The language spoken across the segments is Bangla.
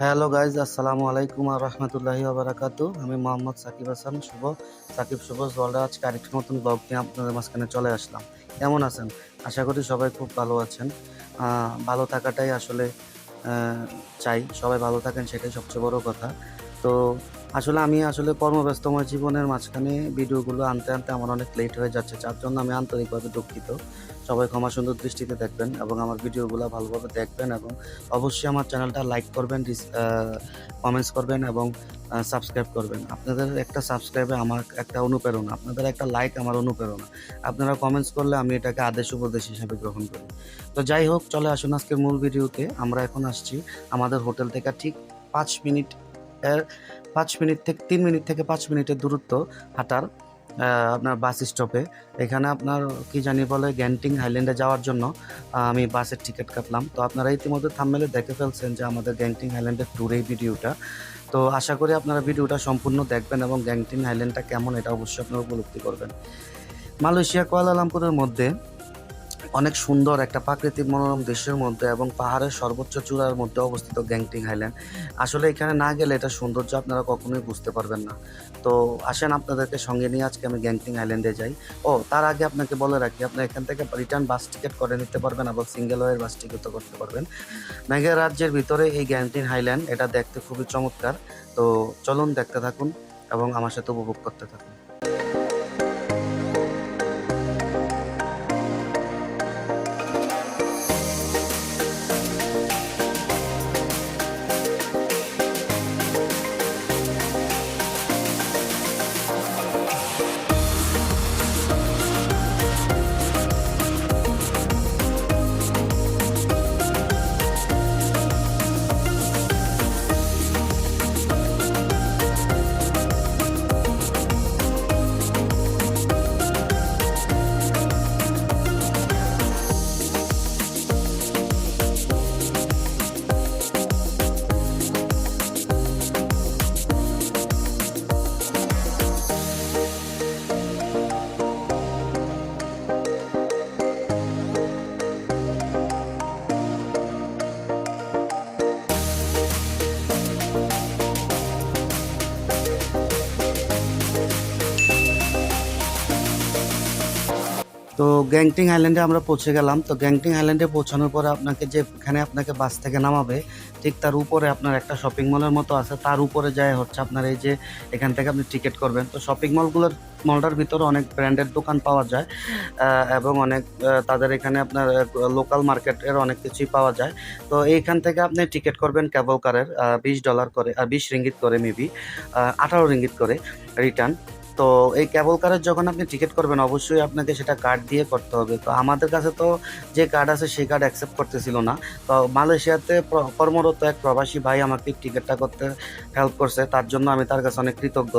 হ্যালো গাইজ, আসসালামু আলাইকুম আর রহমতুল্লাহি আবরাকাতু আমি মোহাম্মদ সাকিব হাসান, শুভ। সাকিব, শুভ ওয়ার্ল্ডে আজকে আরেকটি নতুন ব্লগ নিয়ে আপনাদের মাঝখানে চলে আসলাম। কেমন আছেন? আশা করি সবাই খুব ভালো আছেন। ভালো থাকাটাই আসলে চাই। সবাই ভালো থাকেন, সেটাই সবচেয়ে বড় কথা। তো আসলে আমি আসলে কর্মব্যস্তময় জীবনের মাঝখানে ভিডিওগুলো আনতে আনতে আমার অনেক লেট হয়ে যাচ্ছে, যার জন্য আমি আন্তরিকভাবে দুঃখিত। সবাই ক্ষমা সুন্দর দৃষ্টিতে দেখবেন এবং আমার ভিডিওগুলো ভালোভাবে দেখবেন এবং অবশ্যই আমার চ্যানেলটা লাইক করবেন কমেন্টস করবেন এবং সাবস্ক্রাইব করবেন। আপনাদের একটা সাবস্ক্রাইবে আমার একটা অনুপ্রেরণা, আপনাদের একটা লাইক আমার অনুপ্রেরণা। আপনারা কমেন্টস করলে আমি এটাকে আদেশ উপদেশ হিসেবে গ্রহণ করি। তো যাই হোক, চলে আসুন আজকের মূল ভিডিওতে। আমরা এখন আসছি আমাদের হোটেল থেকে ঠিক পাঁচ মিনিট পাঁচ মিনিট থেকে তিন মিনিট থেকে পাঁচ মিনিটের দূরত্ব হাঁটার আপনার বাস স্টপে এখানে আপনার কি জানি বলে গ্যান্টিং হাইল্যান্ডে যাওয়ার জন্য আমি বাসের টিকিট কাটলাম। তো আপনারা ইতিমধ্যে থামমেলে দেখে ফেলছেন যে আমাদের গ্যাংটিং হাইল্যান্ডের ট্যুর এই ভিডিওটা তো আশা করি আপনারা ভিডিওটা সম্পূর্ণ দেখবেন এবং গ্যাংটিং হাইল্যান্ডটা কেমন, এটা অবশ্যই আপনারা উপলব্ধি করবেন। মালয়েশিয়া, কুয়ালালামপুরের মধ্যে অনেক সুন্দর একটা প্রাকৃতিক মনোরম দৃশ্যের মধ্যে এবং পাহাড়ের সর্বোচ্চ চূড়ার মধ্যে অবস্থিত গ্যাংটিং হাইল্যান্ড। আসলে এখানে না গেলে এটা সৌন্দর্য আপনারা কখনোই বুঝতে পারবেন না। তো আসেন আপনাদেরকে সঙ্গে নিয়ে আজকে আমি গ্যাংটিং আইল্যান্ডে যাই। ও, তার আগে আপনাকে বলে রাখি, আপনি এখান থেকে রিটার্ন বাস টিকিট করে নিতে পারবেন এবং সিঙ্গেল ওয়ের বাস টিকিটও করতে পারবেন। মেঘের রাজ্যের ভিতরে এই গ্যাংটিং হাইল্যান্ড, এটা দেখতে খুবই চমৎকার। তো চলুন দেখতে থাকুন এবং আমার সাথে উপভোগ করতে থাকুন। তো গ্যাংটিং আইল্যান্ডে আমরা পৌঁছে গেলাম। তো গ্যাংটিং আইল্যান্ডে পৌঁছানোর পরে আপনাকে যেখানে আপনাকে বাস থেকে নামাবে, ঠিক তার উপরে আপনার একটা শপিং মলের মতো আছে। তার উপরে যায় হচ্ছে আপনার এই যে এখান থেকে আপনি টিকিট করবেন। তো শপিং মলগুলোর মলটার ভিতরে অনেক ব্র্যান্ডের দোকান পাওয়া যায় এবং অনেক তাদের এখানে আপনার লোকাল মার্কেটের অনেক কিছুই পাওয়া যায়। তো এইখান থেকে আপনি টিকিট করবেন ক্যাবল কারের বিশ ডলার করে আর বিশ রিঙ্গিত করে মেবি আঠারো রিঙ্গিত করে রিটার্ন তো এই ক্যাবল কারের যখন আপনি টিকিট করবেন, অবশ্যই আপনাকে সেটা কার্ড দিয়ে করতে হবে। তো আমাদের কাছে তো যে কার্ড আছে, সেই কার্ড অ্যাকসেপ্ট করতেছিল না। তো মালয়েশিয়াতে কর্মরত এক প্রবাসী ভাই আমাকে টিকিটটা করতে হেল্প করছে। তার জন্য আমি তার কাছে অনেক কৃতজ্ঞ।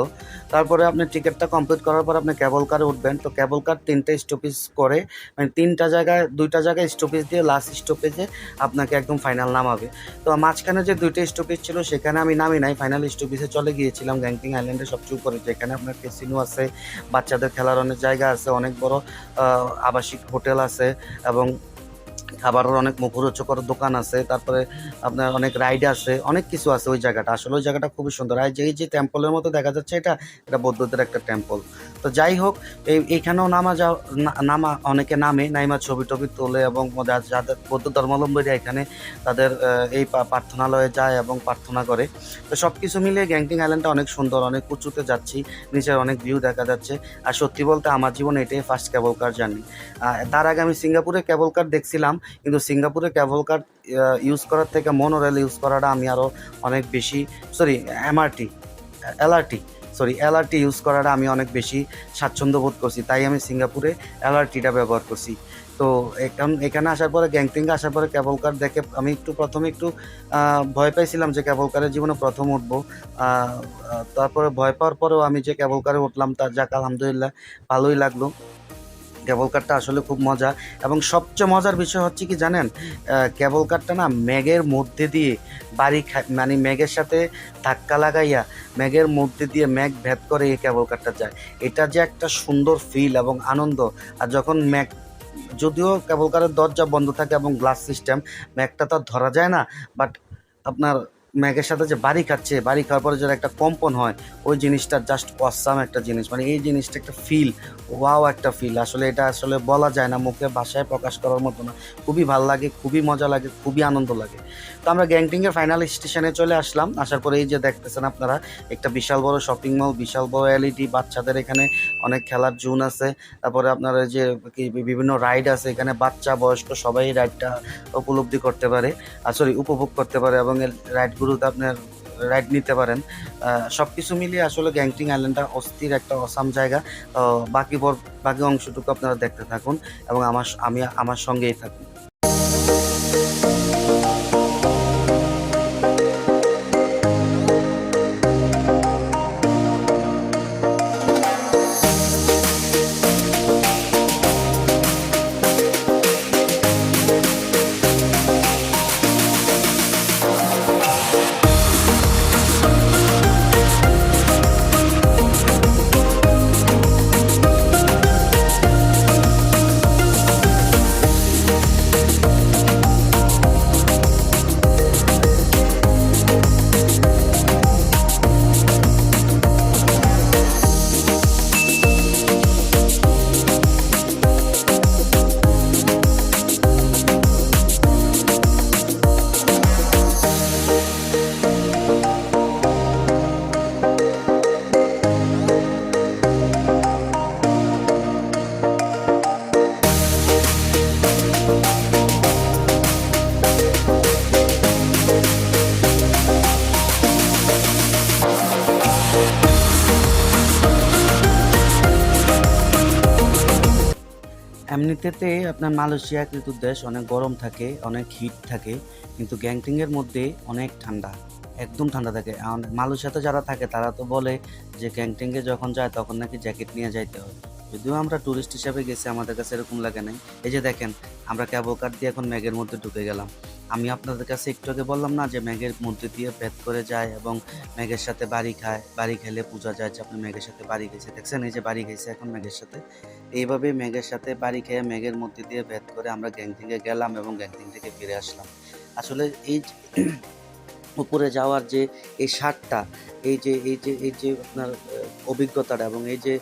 তারপরে আপনি টিকিটটা কমপ্লিট করার পর আপনি ক্যাবল কারে উঠবেন। তো ক্যাবল কার তিনটে স্টপেজ করে মানে তিনটা জায়গায়, দুইটা জায়গায় স্টপেজ দিয়ে লাস্ট স্টপেজে আপনাকে একদম ফাইনাল নামাবে। তো মাঝখানে যে দুইটা স্টপেজ ছিল, সেখানে আমি নামি নাই। ফাইনাল স্টপেজে চলে গিয়েছিলাম গ্যাংটিং আইল্যান্ডের সবচেয়ে উপরে, যেখানে আপনার কেসিনো আছে বাচ্চাদের খেলার অনেক জায়গা আছে অনেক বড় আবাসিক হোটেল আছে এবং খাবারের অনেক মুখরোচকর দোকান আছে, তারপরে আপনার অনেক রাইড আছে, অনেক কিছু আছে ওই জায়গাটা। আসলে ওই জায়গাটা খুবই সুন্দর। আর যে এই যে টেম্পলের মতো দেখা যাচ্ছে, এটা এটা বৌদ্ধদের একটা টেম্পল তো যাই হোক, এই, এইখানেও নামা না- নামা অনেকে নামে, নাইমা ছবি টবি তোলে এবং যাদের বৌদ্ধ ধর্মাবলম্বীরা এখানে তাদের এই প্রার্থনালয়ে যায় এবং প্রার্থনা করে। তো সব কিছু মিলিয়ে গ্যাংটিং আইল্যান্ডটা অনেক সুন্দর, অনেক উঁচুতে যাচ্ছি, নিচের অনেক ভিউ দেখা যাচ্ছে। আর সত্যি বলতে আমার জীবনে এটাই ফার্স্ট কেবল কার জার্নি তার আগে আমি সিঙ্গাপুরে কেবল কার দেখছিলাম কিন্তু সিঙ্গাপুরে কেবল কার্ড ইউজ করার থেকে মনোরেল ইউজ করাটা আমি আরও অনেক বেশি sorry MRT LRT sorry LRT use করাটা আমি অনেক বেশি স্বাচ্ছন্দ্য বোধ করছি। তাই আমি সিঙ্গাপুরে এলআরটিটা ব্যবহার করছি। তো এখন, এখানে আসার পরে, গ্যাংটিংয়ে আসার পরে কেবল কার দেখে আমি একটু প্রথমে একটু ভয় পাইছিলাম যে কেবল কারের জীবনে প্রথম উঠবো। তারপরে ভয় পাওয়ার পরেও আমি যে কেবল কারে উঠলাম তার যাক, আলহামদুলিল্লাহ, ভালোই লাগল। কেবল কারটা আসলে খুব মজা। এবং সবচেয়ে মজার বিষয় হচ্ছে কি জানেন কেবল কারটা না মেঘের মধ্যে দিয়ে বাড়ি মানে মেঘের সাথে ধাক্কা লাগাইয়া মেঘের মধ্যে দিয়ে মেঘ ভেদ করে এই কেবল কারটা যায়। এটা যে একটা সুন্দর ফিল এবং আনন্দ। আর যখন মেঘ, যদিও কেবল কারের দরজা বন্ধ থাকে এবং গ্লাস সিস্টেম ম্যাকটা তো ধরা যায় না বাট আপনার ম্যাগের সাথে যে বাড়ি খাচ্ছে, বাড়ি খাওয়ার পরে যেটা একটা কম্পন হয়, ওই জিনিসটা জাস্ট অসাম একটা জিনিস। মানে এই জিনিসটা একটা ফিল ওয়াও একটা ফিল আসলে এটা আসলে বলা যায় না, মুখে ভাষায় প্রকাশ করার মতো না। খুবই ভালো লাগে, খুবই মজা লাগে, খুবই আনন্দ লাগে। তো আমরা গ্যাংটিংয়ের ফাইনাল স্টেশনে চলে আসলাম। আসার পরে এই যে দেখতেছেন আপনারা, একটা বিশাল বড় শপিং মল বিশাল বড় এলইডি বাচ্চাদের এখানে অনেক খেলার জোন আছে। তারপরে আপনার যে বিভিন্ন রাইড আছে, এখানে বাচ্চা, বয়স্ক সবাই রাইডটা উপলব্ধি করতে পারে সরি উপভোগ করতে পারে এবং এই রাইডগুলোতে আপনার রাইড নিতে পারেন। সব কিছু মিলিয়ে আসলে গ্যাংটিং আইল্যান্ডটা অস্থির একটা অসাম জায়গা। বাকি বাকি অংশটুকু আপনারা দেখতে থাকুন এবং আমার আমি, আমার সঙ্গেই থাকুন। এমনিতেতে আপনার মালয়েশিয়া কিন্তু দেশ অনেক গরম থাকে, অনেক হিট থাকে, কিন্তু গ্যাংটিংয়ের মধ্যে অনেক ঠান্ডা, একদম ঠান্ডা থাকে। মালয়েশিয়াতে যারা থাকে, তারা তো বলে যে গ্যাংটিংয়ে যখন যায়, তখন নাকি জ্যাকেট নিয়ে যাইতে হয়। যদিও আমরা ট্যুরিস্ট হিসাবে গেছি, আমাদের কাছে এরকম লাগে নাই। এই যে দেখেন, আমরা ক্যাবল কার দিয়ে এখন ম্যাগের মধ্যে ঢুকে গেলাম। আমি আপনাদের কাছে একটু আগে বললাম না যে ম্যাগের মধ্যে দিয়ে ভেদ করে যায় এবং ম্যাগের সাথে বাড়ি খায়, বাড়ি খেলে বোঝা যায়, যে আপনি ম্যাগের সাথে বাড়ি গেছে। দেখছেন, এই যে বাড়ি গেছে এখন ম্যাগের সাথে। এইভাবে ম্যাগের সাথে বাড়ি খেয়ে ম্যাগের মধ্যে দিয়ে ভেদ করে আমরা গ্যাংটিংয়ে গেলাম এবং গ্যাংটিং থেকে ফিরে আসলাম। আসলে এই উপরে যাওয়ার যে এই স্বাদটা, এই যে এই যে এই যে আপনার অভিজ্ঞতাটা এবং এই যে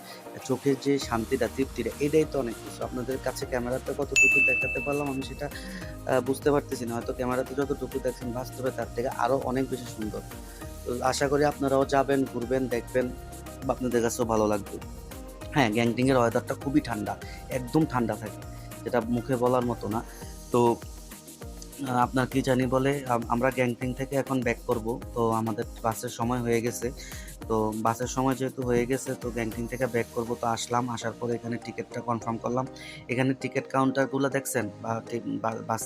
চোখের যে শান্তিটা, তৃপ্তিটা, এটাই তো অনেক কিছু। আপনাদের কাছে ক্যামেরাতে কতটুকু দেখাতে পারলাম আমি সেটা বুঝতে পারতেছি না। হয়তো ক্যামেরাতে যতটুকু দেখছেন বাস্তবে তার থেকে আরও অনেক বেশি সুন্দর। তো আশা করি আপনারাও যাবেন, ঘুরবেন, দেখবেন বা আপনাদের কাছেও ভালো লাগবে। হ্যাঁ গ্যাংটিংয়ের ওয়েদারটা খুবই ঠান্ডা, একদম ঠান্ডা থাকে, যেটা মুখে বলার মতো না। তো আপনার কি জানি বলে আমরা গ্যাংটিং থেকে এখন ব্যাক করব। তো আমাদের বাসের সময় হয়ে গেছে। তো বাসের সময় যেহেতু হয়ে গেছে, তো গ্যাংটিং থেকে ব্যাক করব। তো আসলাম, আসার পরে এখানে টিকিটটা কনফার্ম করলাম। এখানে টিকিট কাউন্টারগুলো দেখছেন? বা, বাস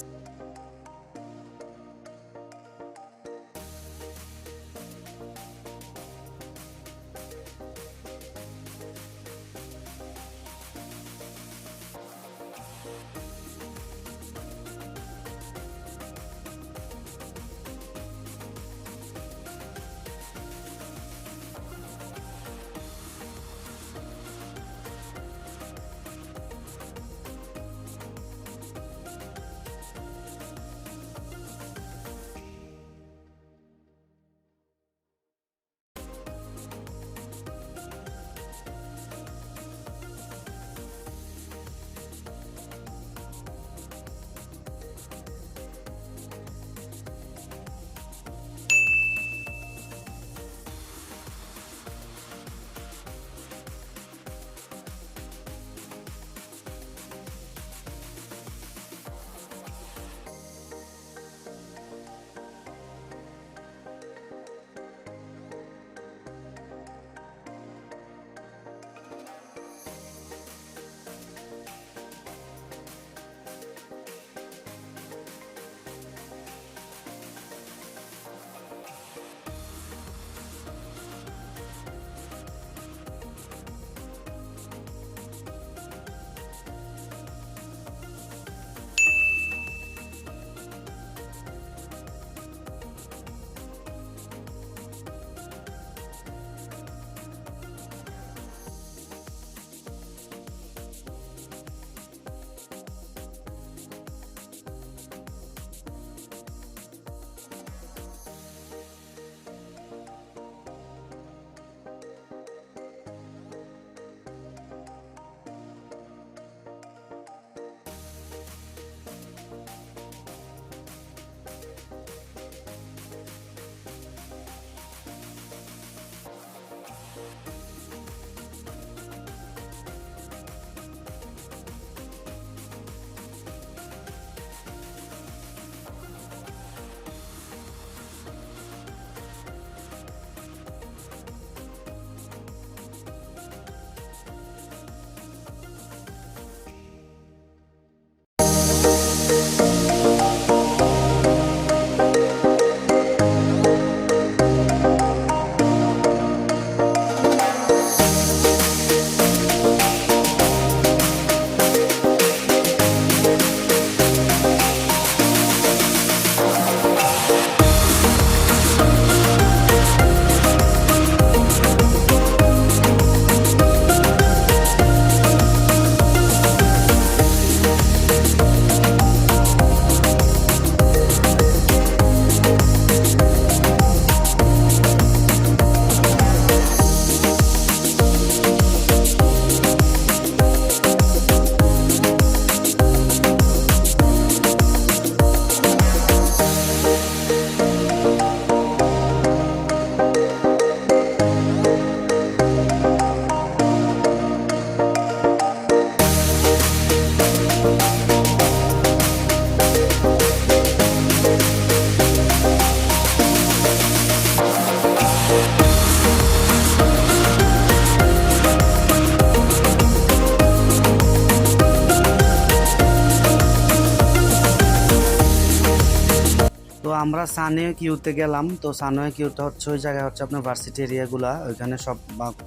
আমরা সানে কিউতে গেলাম, তো সানে কিউটা হচ্ছে ওই জায়গায় হচ্ছে আপনার ভার্সিটি এরিয়াগুলা ওইখানে সব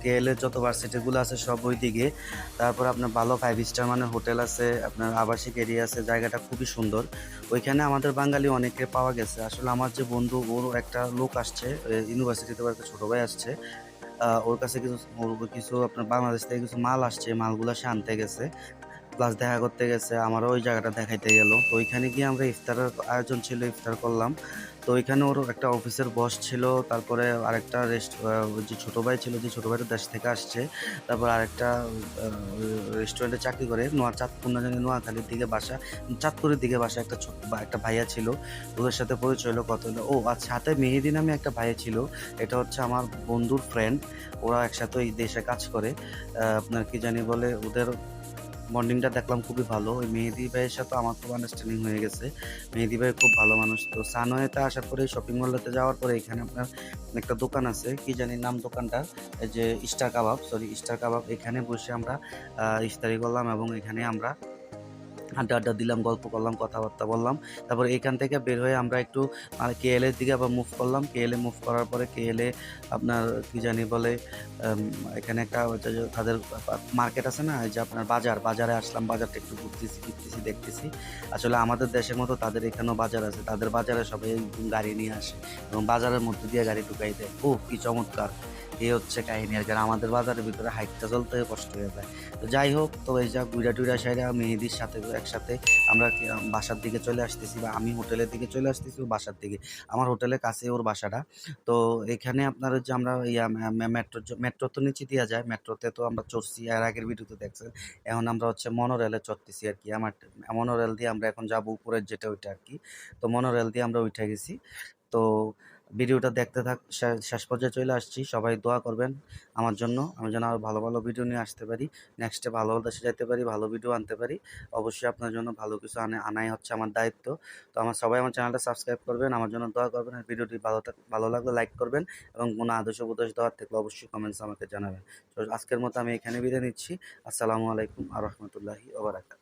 কেএল এর যত ভার্সিটিগুলো আছে সব ওই দিকে তারপর আপনার ভালো ফাইভ স্টার মানে হোটেল আছে, আপনার আবাসিক এরিয়া আছে, জায়গাটা খুবই সুন্দর। ওইখানে আমাদের বাঙালি অনেকে পাওয়া গেছে। আসলে আমার যে বন্ধু, ওর একটা লোক আসছে ইউনিভার্সিটিতে একটা ছোটো ভাই আসছে। ওর কাছে কিছু কিছু আপনার বাংলাদেশ থেকে কিছু মাল আসছে, মালগুলো সে আনতে গেছে। প্লাস দেখা করতে গেছে, আমারও ওই জায়গাটা দেখাইতে গেল। তো ওইখানে গিয়ে আমরা ইফতারের আয়োজন ছিল, ইফতার করলাম। তো ওইখানে ওর একটা অফিসের বস ছিল, তারপরে আরেকটা রেস্ট ওই যে ছোটো ভাই ছিল, যে ছোটো ভাইটা দেশ থেকে আসছে, তারপর আরেকটা রেস্টুরেন্টে চাকরি করে, নোয়া চাঁদপুর না জানি নোয়াখালীর দিকে বাসা, চাঁদপুরের দিকে বাসা একটা ছোট একটা ভাইয়া ছিল। ওদের সাথে পরিচয় হলো কত হলো, ও আচ্ছা হাতে মেহেদি নামে একটা ভাইয়া ছিল, এটা হচ্ছে আমার বন্ধুর ফ্রেন্ড ওরা একসাথে এই দেশে কাজ করে। আপনার কি জানি বলে, ওদের বন্ডিংটা দেখলাম খুবই ভালো। ওই মেহেদি ভাইয়ের সাথে আমার খুব আন্ডারস্ট্যান্ডিং হয়ে গেছে। মেহেদি ভাই খুব ভালো মানুষ তো। সানওয়েতে আসার পরে শপিং মলেতে যাওয়ার পরে এখানে আপনার একটা দোকান আছে। কি জানি নাম দোকানটা? যে star kebab sorry star kebab এখানে বসে আমরা ইস্তারি করলাম এবং এখানে আমরা আড্ডা আড্ডা দিলাম, গল্প করলাম, কথাবার্তা বললাম। তারপর এখান থেকে বের হয়ে আমরা একটু কেএল এর দিকে আবার মুভ করলাম। কেএল মুভ করার পরে কেএল আপনার কি জানি বলে এখানে একটা তাদের মার্কেট আছে না যে আপনার বাজার, বাজারে আসলাম, বাজারটা একটু ঘুরতেছি, ফিরতেছি, দেখতেছি। আসলে আমাদের দেশের মতো তাদের এখানেও বাজার আছে, তাদের বাজারে সবাই গাড়ি নিয়ে আসে এবং বাজারের মধ্যে দিয়ে গাড়ি ঢুকাই দেয়। ও কি চমৎকার! এই হচ্ছে কাহিনী, আর আমাদের বাজারের ভিতরে হাইটটা চলতে কষ্ট হয়ে যায়। তো যাই হোক, তো এই যা গুইরা টুইরা সাইডা মেহেদির সাথে একসাথে আমরা বাসার দিকে চলে আসতেছি বা আমি হোটেলের দিকে চলে আসতেছি ও বাসার দিকে। আমার হোটেলের কাছে ওর বাসাটা। তো এখানে আপনার হচ্ছে আমরা ইয়া মেট্রো মেট্রো তো নিচে দেওয়া যায়, মেট্রোতে তো আমরা চড়ছি আর আগের ভিডিওতে দেখছেন। এখন আমরা হচ্ছে মনোরেলে চড়তেছি আর কি। আমার মনোরেল দিয়ে আমরা এখন যাব উপরের যেটা ওইটা আর কি। তো মনোরেল দিয়ে আমরা উঠে গেছি। তো ভিডিওটা দেখতে থাক শেষ পর্যায়ে চলে আসছি। সবাই দোয়া করবেন আমার জন্য। আমি যেন আরও ভালো ভালো ভিডিও নিয়ে আসতে পারি। নেক্সটে ভালো দেশে যেতে পারি, ভালো ভিডিও আনতে পারি। অবশ্যই আপনার জন্য ভালো কিছু আনে, আনাই হচ্ছে আমার দায়িত্ব। তো আমার সবাই আমার চ্যানেলটা সাবস্ক্রাইব করবেন, আমার জন্য দোয়া করবেন। আর ভিডিওটি ভালো থাক- ভালো লাগলে লাইক করবেন এবং কোনো আদর্শ উপদেশ দেওয়ার থাকলে অবশ্যই কমেন্টস আমাকে জানাবেন। তো আজকের মতো আমি এখানে বিদায় নিচ্ছি। আসসালামু আলাইকুম আ রহমতুল্লাহি ওবরাকাত